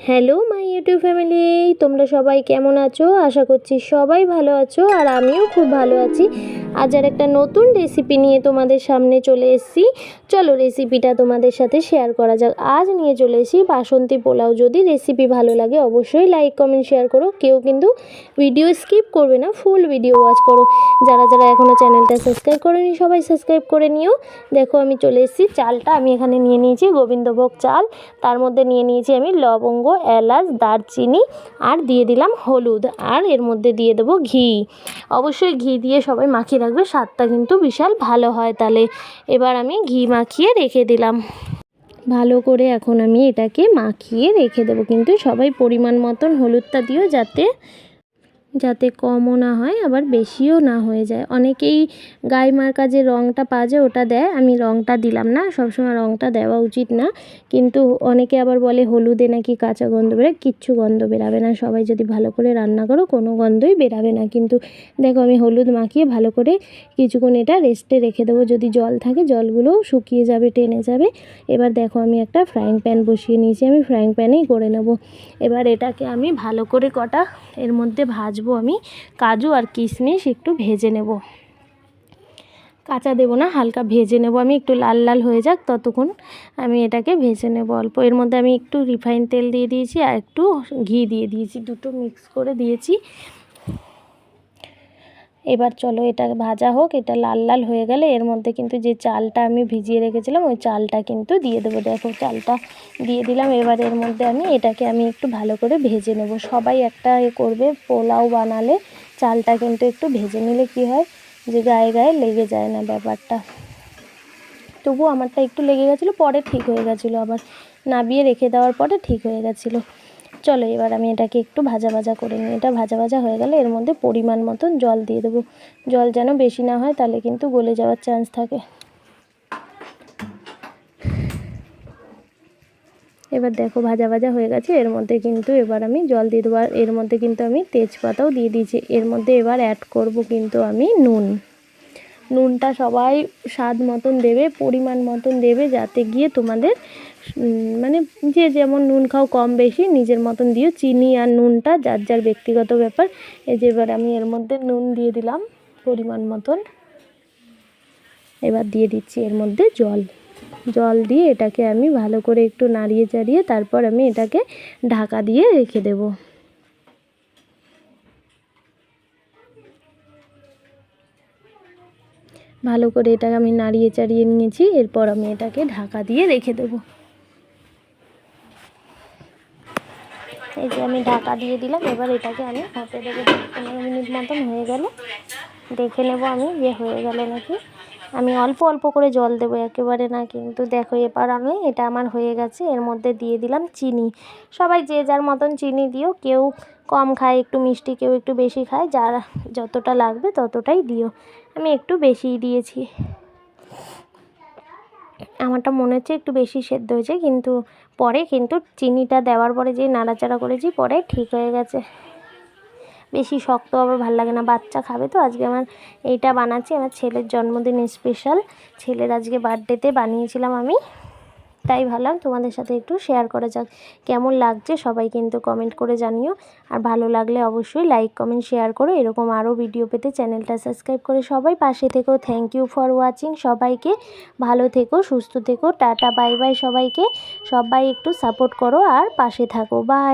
Hello, my YouTube family, তোমরা সবাই কেমন আছো? আশা করছি সবাই ভালো আছো আর আমিও খুব ভালো আছি। আজ আর একটা নতুন রেসিপি নিয়ে তোমাদের সামনে চলে এসেছি। চলো রেসিপিটা তোমাদের সাথে শেয়ার করা যাক। আজ নিয়ে চলে এসেছি বাসন্তী পোলাও। যদি রেসিপি ভালো লাগে, অবশ্যই লাইক কমেন্ট শেয়ার করো। কেউ কিন্তু ভিডিও স্কিপ করবে না ফুল ভিডিও ওয়াচ করো। যারা যারা এখনও চ্যানেলটা সাবস্ক্রাইব করেনি, সবাই সাবস্ক্রাইব করে নিও। দেখো, আমি চলে এসেছি। চালটা আমি এখানে নিয়ে নিয়েছি, গোবিন্দভোগ চাল। তার মধ্যে নিয়ে নিয়েছি আমি লবঙ্গ, এলাচ, দারচিনি আর দিয়ে দিলাম হলুদ। আর এর মধ্যে দিয়ে দেবো ঘি। অবশ্যই ঘি দিয়ে সবাই মাখিয়ে রাখবে, স্বাদটা কিন্তু বিশাল ভালো হয় তাহলে। এবার আমি ঘি মাখিয়ে রেখে দিলাম। ভালো করে এখন আমি এটাকে মাখিয়ে রেখে দেবো। কিন্তু সবাই পরিমাণ মতন হলুদটা দিও যাতে যাতে কমও না হয়, আবার বেশিও না হয়ে যায়। অনেকেই গায়ে মার্কা যে রঙটা পাওয়া যায় ওটা দেয়, আমি রঙটা দিলাম না, সবসময় রঙটা দেওয়া উচিত না। কিন্তু অনেকে আবার বলে হলুদে নাকি কাঁচা গন্ধ বেরোয়, কিচ্ছু গন্ধ বেরাবে না। সবাই যদি ভালো করে রান্না করো, কোনো গন্ধই বেরাবে না। কিন্তু দেখো, আমি হলুদ মাখিয়ে ভালো করে কিছুক্ষণ এটা রেস্টে রেখে দেবো। যদি জল থাকে, জলগুলোও শুকিয়ে যাবে, টেনে যাবে। এবার দেখো, আমি একটা ফ্রাইং প্যান বসিয়ে নিয়েছি, আমি ফ্রাইং প্যানেই করে নেব। এবার এটাকে আমি ভালো করে কটা এর মধ্যে ভাজবো। ভাজবো আমি। কাজু আর কিশমিশ একটু ভেজে নেব। কাঁচা দেবো না, হালকা ভেজে নেব আমি, একটু লাল লাল হয়ে যাক ততক্ষণ আমি এটাকে ভেজে নেব অল্প। এর মধ্যে আমি একটু রিফাইন তেল দিয়ে দিয়েছি আর একটু ঘি দিয়ে দিয়েছি, দুটো মিক্স করে দিয়েছি। এবার চলো এটা ভাজা হোক, এটা লাল লাল হয়ে গেলে এর মধ্যে কিন্তু যে চালটা আমি ভিজিয়ে রেখেছিলাম, ওই চালটা কিন্তু দিয়ে দেবো। দেখো চালটা দিয়ে দিলাম, এবার এর মধ্যে আমি এটাকে আমি একটু ভালো করে ভেজে নেব। সবাই একটা এ করবে, পোলাও বানালে চালটা কিন্তু একটু ভেজে নিলে কি হয় যে গায়ে গায়ে লেগে যায় না ব্যাপারটা। তবু আমারটা একটু লেগে গেছিল, পরে ঠিক হয়ে গেছিল, আবার নাবিয়ে রেখে দেওয়ার পরে ঠিক হয়ে গেছিল। চলো, এবার আমি এটাকে একটু ভাজা ভাজা করে নিই। এটা ভাজা ভাজা হয়ে গেলে এর মধ্যে পরিমাণ মতন জল দিয়ে দেবো। জল যেন বেশি না হয়, তাহলে কিন্তু গলে যাওয়ার চান্স থাকে। এবার দেখো, ভাজা ভাজা হয়ে গেছে। এর মধ্যে কিন্তু এবার আমি জল দিয়ে দেবো। আর এর মধ্যে কিন্তু আমি তেজপাতাও দিয়ে দিয়েছি। এর মধ্যে এবার অ্যাড করব কিন্তু আমি নুন। নুনটা সবাই স্বাদ মতন দেবে, পরিমাণ মতন দেবে, যাতে গিয়ে তোমাদের মানে যে যেমন নুন খাও কম বেশি, নিজের মতন দিও। চিনি আর নুনটা যার যার ব্যক্তিগত ব্যাপার। এই যে এবার আমি এর মধ্যে নুন দিয়ে দিলাম পরিমাণ মতন। এবার দিয়ে দিচ্ছি এর মধ্যে জল। জল দিয়ে এটাকে আমি ভালো করে একটু নাড়িয়ে চাড়িয়ে তারপর আমি এটাকে ঢাকা দিয়ে রেখে দেবো। ভালো করে এটাকে আমি নাড়িয়ে চাড়িয়ে নিয়েছি, এরপর আমি এটাকে ঢাকা দিয়ে রেখে দেবো। এই যে আমি ঢাকা দিয়ে দিলাম, এবার এটাকে আমি হতে দেবো পনেরো মিনিট মতন হয়ে গেল। দেখে নেব আমি যে হয়ে গেল নাকি। আমি অল্প অল্প করে জল দেবো একেবারে না, কিন্তু দেখো এবার আমি এটা আমার হয়ে গেছে। এর মধ্যে দিয়ে দিলাম চিনি। সবাই যে যার মতন চিনি দিও, কেউ কম খায়, একটু মিষ্টি, কেউ একটু বেশি খায়, যার যতটা লাগবে ততটাই দিও। আমি একটু বেশিই দিয়েছি। আমারটা মনে হচ্ছে একটু বেশি সেদ্ধ হয়েছে, কিন্তু পরে কিন্তু চিনিটা দেওয়ার পরে যে নাড়াচাড়া করেছি, পরে ঠিক হয়ে গেছে। বেশি শক্ত আবার ভালো লাগে না, বাচ্চা খাবে তো, আজকে আমার এইটা বানাচ্ছি, আমার ছেলের জন্মদিন স্পেশাল ছেলের আজকে বার্থডেতে বানিয়েছিলাম আমি। তাই ভাবলাম তোমাদের সাথে একটু শেয়ার করা যাক। কেমন লাগছে সবাই কিন্তু কমেন্ট করে জানিও। আর ভালো লাগলে অবশ্যই লাইক কমেন্ট শেয়ার করো। এরকম আরও ভিডিও পেতে চ্যানেলটা সাবস্ক্রাইব করে সবাই পাশে থেকো। থ্যাংক ইউ ফর ওয়াচিং সবাইকে। ভালো থেকো, সুস্থ থেকো। টাটা বাই বাই সবাইকে। সবাই একটু সাপোর্ট করো আর পাশে থাকো। বাই